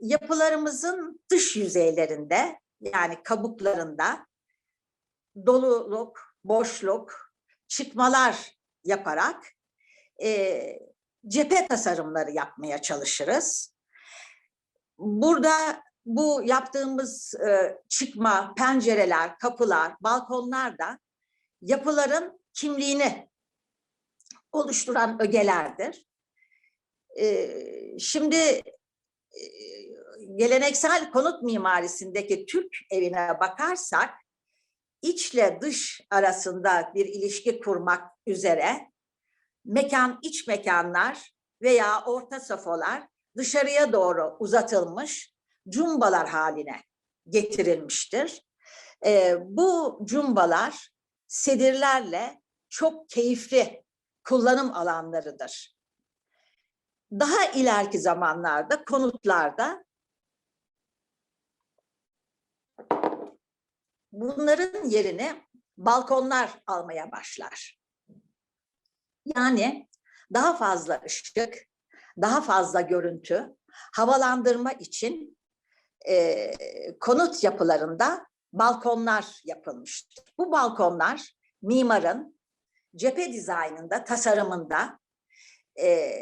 yapılarımızın dış yüzeylerinde yani kabuklarında doluluk, boşluk, çıkmalar yaparak e, cephe tasarımları yapmaya çalışırız. Burada bu yaptığımız e, çıkma, pencereler, kapılar, balkonlar da yapıların kimliğini oluşturan ögelerdir. E, şimdi geleneksel konut mimarisindeki Türk evine bakarsak içle dış arasında bir ilişki kurmak üzere mekan iç mekanlar veya orta safolar dışarıya doğru uzatılmış cumbalar haline getirilmiştir. Ee, bu cumbalar sedirlerle çok keyifli kullanım alanlarıdır. Daha ileriki zamanlarda konutlarda bunların yerini balkonlar almaya başlar. Yani daha fazla ışık, daha fazla görüntü, havalandırma için e, konut yapılarında balkonlar yapılmıştır. Bu balkonlar mimarın cephe dizaynında, tasarımında e,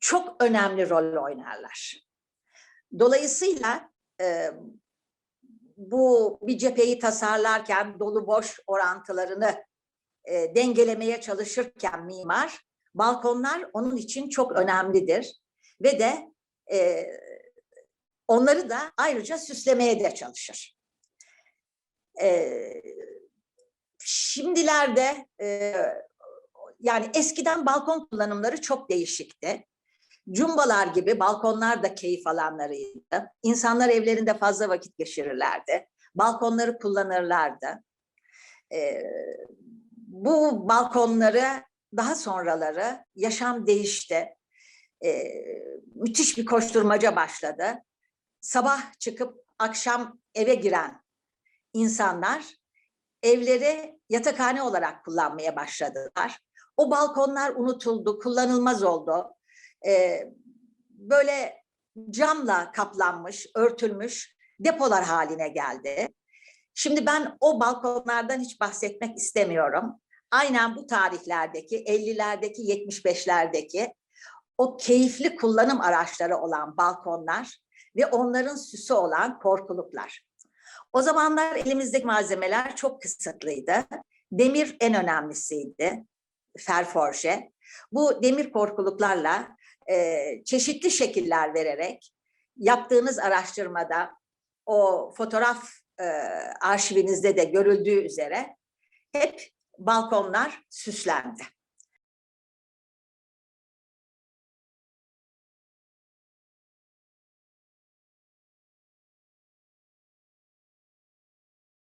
çok önemli rol oynarlar. Dolayısıyla e, bu bir cepheyi tasarlarken dolu boş orantılarını e, dengelemeye çalışırken mimar balkonlar onun için çok önemlidir ve de e, onları da ayrıca süslemeye de çalışır. E, şimdilerde e, yani eskiden balkon kullanımları çok değişikti. Cumbalar gibi balkonlar da keyif alanlarıydı. İnsanlar evlerinde fazla vakit geçirirlerdi. Balkonları kullanırlardı. Ee, bu balkonları daha sonraları yaşam değişti. Ee, müthiş bir koşturmaca başladı. Sabah çıkıp akşam eve giren insanlar evleri yatakhane olarak kullanmaya başladılar. O balkonlar unutuldu, kullanılmaz oldu e, böyle camla kaplanmış, örtülmüş depolar haline geldi. Şimdi ben o balkonlardan hiç bahsetmek istemiyorum. Aynen bu tarihlerdeki, 50'lerdeki, 75'lerdeki o keyifli kullanım araçları olan balkonlar ve onların süsü olan korkuluklar. O zamanlar elimizdeki malzemeler çok kısıtlıydı. Demir en önemlisiydi, ferforje. Bu demir korkuluklarla e, çeşitli şekiller vererek yaptığınız araştırmada o fotoğraf e, arşivinizde de görüldüğü üzere hep balkonlar süslendi.